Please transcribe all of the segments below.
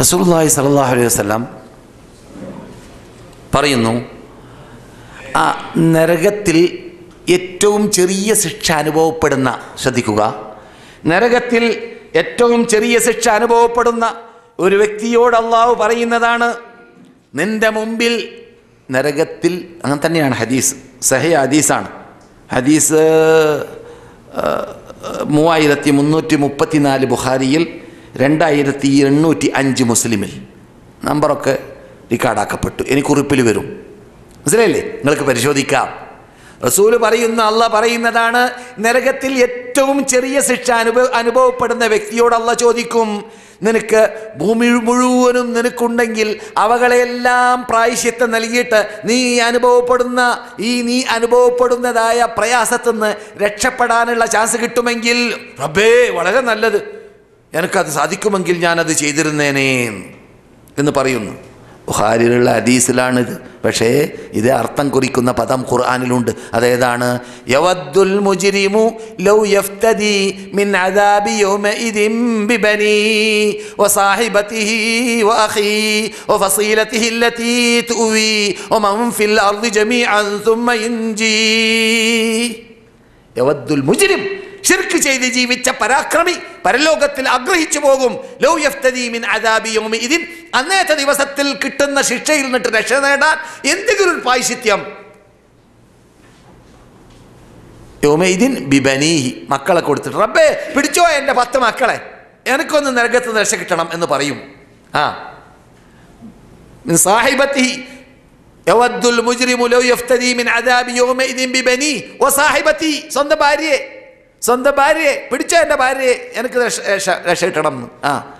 റസൂലുള്ളാഹി സലാഹു അലൈഹി വസ്ലാം പറയുന്നു ആ നരകത്തിൽ ഏറ്റവും ചെറിയ ശിക്ഷ അനുഭവപ്പെടുന്ന ശ്രദ്ധിക്കുക നരകത്തിൽ ഏറ്റവും ചെറിയ ശിക്ഷ അനുഭവപ്പെടുന്ന ഒരു വ്യക്തിയോട് അള്ളാഹു പറയുന്നതാണ് നിന്റെ മുമ്പിൽ നരകത്തിൽ അങ്ങനെ തന്നെയാണ് ഹദീസ് സഹയ ഹദീസാണ്. ഹദീസ് മൂവായിരത്തി മുന്നൂറ്റി മുപ്പത്തിനാല് ബുഖാരിയിൽ രണ്ടായിരത്തി എണ്ണൂറ്റി അഞ്ച് മുസ്ലിമിൽ നമ്പറൊക്കെ റിക്കാർഡാക്കപ്പെട്ടു. ഇനി കുറിപ്പിൽ വരും. മനസ്സിലായില്ലേ? നിങ്ങൾക്ക് പരിശോധിക്കാം. റസൂൽ പറയുന്ന അല്ല പറയുന്നതാണ് നരകത്തിൽ ഏറ്റവും ചെറിയ ശിക്ഷ അനുഭവ അനുഭവപ്പെടുന്ന വ്യക്തിയോട് ചോദിക്കും നിനക്ക് ഭൂമി മുഴുവനും നിനക്കുണ്ടെങ്കിൽ അവകളെല്ലാം പ്രായശ്യത്തെ നൽകിയിട്ട് നീ അനുഭവപ്പെടുന്ന ഈ നീ അനുഭവപ്പെടുന്നതായ പ്രയാസത്തുനിന്ന് രക്ഷപ്പെടാനുള്ള ചാൻസ് കിട്ടുമെങ്കിൽ റബ്ബേ വളരെ നല്ലത്. എനിക്കത് സാധിക്കുമെങ്കിൽ ഞാനത് ചെയ്തിരുന്നേനെ എന്ന് പറയുന്നു. ബുഹാരിലുള്ള ഹദീസിലാണിത് പക്ഷേ ഇത് അർത്ഥം കുറിക്കുന്ന പദം ഖുർആാനിലുണ്ട്. അതേതാണ് യവദ്ദുൽ മുജിരിമു ലൗ യഫ്തദി മിൻ ബിബനി വസാഹിബതിഹി വഅഖി തുവി ഫിൽ അർദി ജമീഅൻ യൻജി യവദ്ദുൽ മുജ്രിം. ഷിർക്ക് ചെയ്ത് ജീവിച്ച പരാക്രമി പരലോകത്തിൽ ആഗ്രഹിച്ചു പോകും. ലോ യഫ്തീമിൻ മിൻ അദാബി യൗമിഇദിൻ അന്നേത്തെ ദിവസത്തിൽ കിട്ടുന്ന ശിക്ഷയിൽ നിന്നിട്ട് രക്ഷ നേടാൻ എന്തെങ്കിലും ഒരു പായ്ശിത്യം യോമൈദിൻ മക്കളെ കൊടുത്തിട്ട് റബ്ബേ പിടിച്ചോ എന്റെ പത്ത് മക്കളെ. എനിക്കൊന്ന് നരകത്ത് രക്ഷ കിട്ടണം എന്ന് പറയും. ആ. വസാഹിബത്തി സ്വന്തം ഭാര്യയെ. സ്വന്തം ഭാര്യയെ പിടിച്ച എന്റെ ഭാര്യയെ എനിക്ക് രക്ഷ രക്ഷ- കിട്ടണം ആ.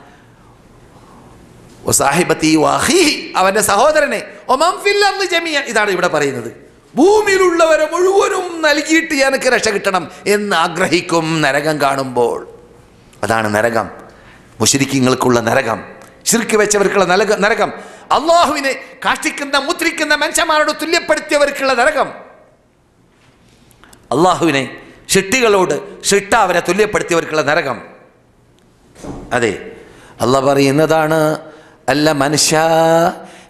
സാഹിബത്തി വാഹി അവന്റെ സഹോദരനെ ഒമം ഫിൽ അർദി ജമിയ ഇതാണ് ഇവിടെ പറയുന്നത്. ഭൂമിയിലുള്ളവരെ മുഴുവനും നൽകിയിട്ട് എനിക്ക് രക്ഷ കിട്ടണം എന്ന് ആഗ്രഹിക്കും നരകം കാണുമ്പോൾ. അതാണ് നരകം. മുഷരിക്കങ്ങൾക്കുള്ള നരകം. ശിർക്ക് വെച്ചവർക്കുള്ള നരക നരകം. അള്ളാഹുവിനെ കാഷ്ടിക്കുന്ന മുദ്രിക്കുന്ന മനുഷ്യന്മാരോട് തുല്യപ്പെടുത്തിയവർക്കുള്ള നരകം. അള്ളാഹുവിനെ ഷിട്ടികളോട് ഷിട്ട അവരെ തുല്യപ്പെടുത്തിയവർക്കുള്ള നരകം. അതെ അല്ല പറയുന്നതാണ് അല്ല മനുഷ്യ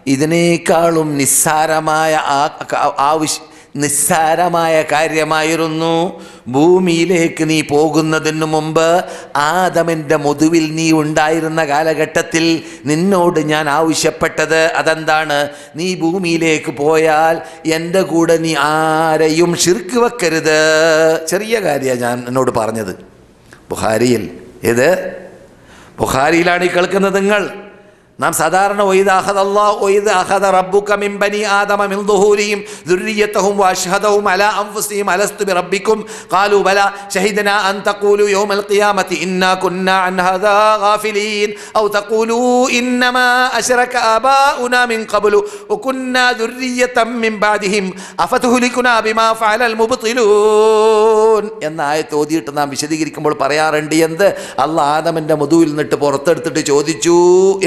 ഇതിനേക്കാളും നിസ്സാരമായ ആ- ആവശ്യ നിസ്സാരമായ കാര്യമായിരുന്നു. ഭൂമിയിലേക്ക് നീ പോകുന്നതിന് മുമ്പ് ആദമിന്റെ മുതുവിൽ നീ ഉണ്ടായിരുന്ന കാലഘട്ടത്തിൽ നിന്നോട് ഞാൻ ആവശ്യപ്പെട്ടത് അതെന്താണ്? നീ ഭൂമിയിലേക്ക് പോയാൽ എന്റെ കൂടെ നീ ആരെയും ഷിർക്ക് വെക്കരുത്. ചെറിയ കാര്യമാണ് ഞാൻ എന്നോട് പറഞ്ഞത്. ബുഹാരിയിൽ ഇത് ബുഹാരിയിലാണ് ഈ കേൾക്കുന്നത് നിങ്ങൾ. നാം സാധാരണ ഒയ്ത് അഹദ് അള്ളാഹ് ഒയ്ത് അഹദ റബ്ബുക മിൻ ബനി ആദമ മിൻ ദുഹൂരിഹിം ദുർരിയതഹും അല അംഫുസിയും അലസ്തു അലസ്തു ബിറബ്ബിക്കും കാലു ബല ഷഹിദനാ അൻ തഖൂലു യൗമൽ ഖിയാമത്തി ഇന്നാ കുന്നാ അൻ ഹദാ ഗാഫിലീൻ ഔ തഖൂലു ഇന്നമാ അശറക ആബാഉനാ മിൻ ഖബ്ലു വകുന്നാ ദുർരിയതം മിൻ ബാദിഹിം അഫതുഹ്ലികുന ബിമാ ഫഅലൽ മുബ്തിലൂൻ എന്ന ആയത്ത് ഓതിയിട്ട് നാം വിശദീകരിക്കുമ്പോൾ പറയാറുണ്ട് എന്ത്? അള്ളാഹ് ആദമിന്റെ മുതുവിൽ നിന്നിട്ട് പുറത്തെടുത്തിട്ട് ചോദിച്ചു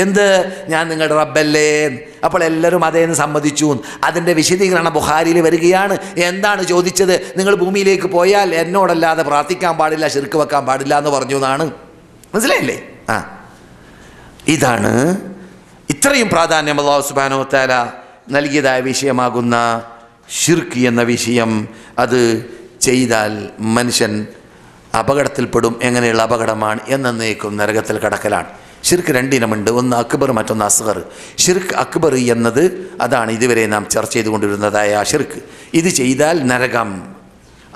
എന്ത്? ഞാൻ നിങ്ങളുടെ റബ്ബല്ലേ. അപ്പോൾ എല്ലാവരും അതേന്ന് സമ്മതിച്ചു. അതിന്റെ വിശദീകരണം ബുഹാരിയിൽ വരികയാണ്. എന്താണ് ചോദിച്ചത്? നിങ്ങൾ ഭൂമിയിലേക്ക് പോയാൽ എന്നോടല്ലാതെ പ്രാർത്ഥിക്കാൻ പാടില്ല ശിർക്ക് വെക്കാൻ പാടില്ല എന്ന് പറഞ്ഞു എന്നാണ്. മനസ്സിലായില്ലേ? ആ. ഇതാണ് ഇത്രയും പ്രാധാന്യം അള്ളാഹു സുബാനോ താല നൽകിയതായ വിഷയമാകുന്ന ഷിർക്ക് എന്ന വിഷയം. അത് ചെയ്താൽ മനുഷ്യൻ അപകടത്തിൽപ്പെടും. എങ്ങനെയുള്ള അപകടമാണ്? എന്നേക്കും നരകത്തിൽ കടക്കലാണ്. ഷിർക്ക് രണ്ടിനമുണ്ട്. ഒന്ന് അക്ബർ മറ്റൊന്ന് അസ്ഹർ ഷിർക്ക് അക്ബർ എന്നത് അതാണ് ഇതുവരെ നാം ചർച്ച ചെയ്തുകൊണ്ടിരുന്നതായ ആ ഷിർക്ക് ഇത് ചെയ്താൽ നരകം.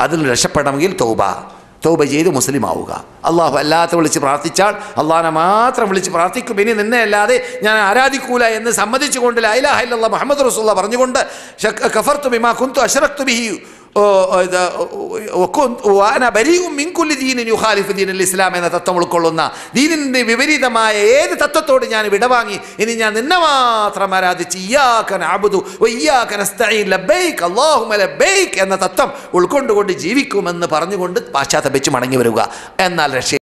അതിൽ രക്ഷപ്പെടണമെങ്കിൽ തൗബ. തൗബ ചെയ്ത് മുസ്ലിം ആവുക അള്ളാഹു അല്ലാത്ത വിളിച്ച് പ്രാർത്ഥിച്ചാൽ അള്ളാഹിനെ മാത്രം വിളിച്ച് പ്രാർത്ഥിക്കും. ഇനി നിന്നെ അല്ലാതെ ഞാൻ ആരാധിക്കൂല എന്ന് സമ്മതിച്ചുകൊണ്ട് ലൈലാഹ ഇല്ലല്ലാഹ് മുഹമ്മദ് റസൂല്ല പറഞ്ഞുകൊണ്ട് ഖഫർ തുബിമാ ബിമാ കുന്തു അഷറഖ് കുന്തു വാന ബലിയും മിൻ കുല്ലി ദീനിൻ യുഖാലിഫു ദീനുൽ ഇസ്ലാം എന്ന തത്വം ഉൾക്കൊള്ളുന്ന ദീനിന്റെ വിപരീതമായ ഏത് തത്വത്തോട് ഞാൻ വിടവാങ്ങി ഇനി ഞാൻ നിന്നെ മാത്രം ആരാധിച്ച് എന്ന തത്വം ഉൾക്കൊണ്ടുകൊണ്ട് ജീവിക്കുമെന്ന് പറഞ്ഞുകൊണ്ട് പാശ്ചാത്തപിച്ച് മടങ്ങി വരിക. എന്നാൽ രക്ഷ